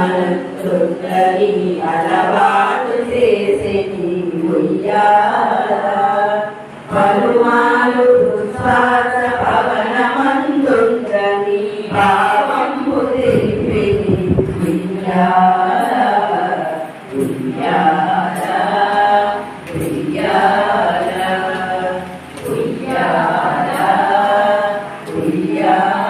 మనసుందరి అలవాటు చేసేటి ఉయ్యాల పలుమాలు శ్వాస పవనమందుందని భావంబు తెలిపేది ఉయ్యాల ఉయ్యాల ఉయ్యాల ఉయ్యాల ఉయ్యాల ఉయ్యాల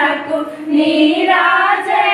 నాకు నీరాజే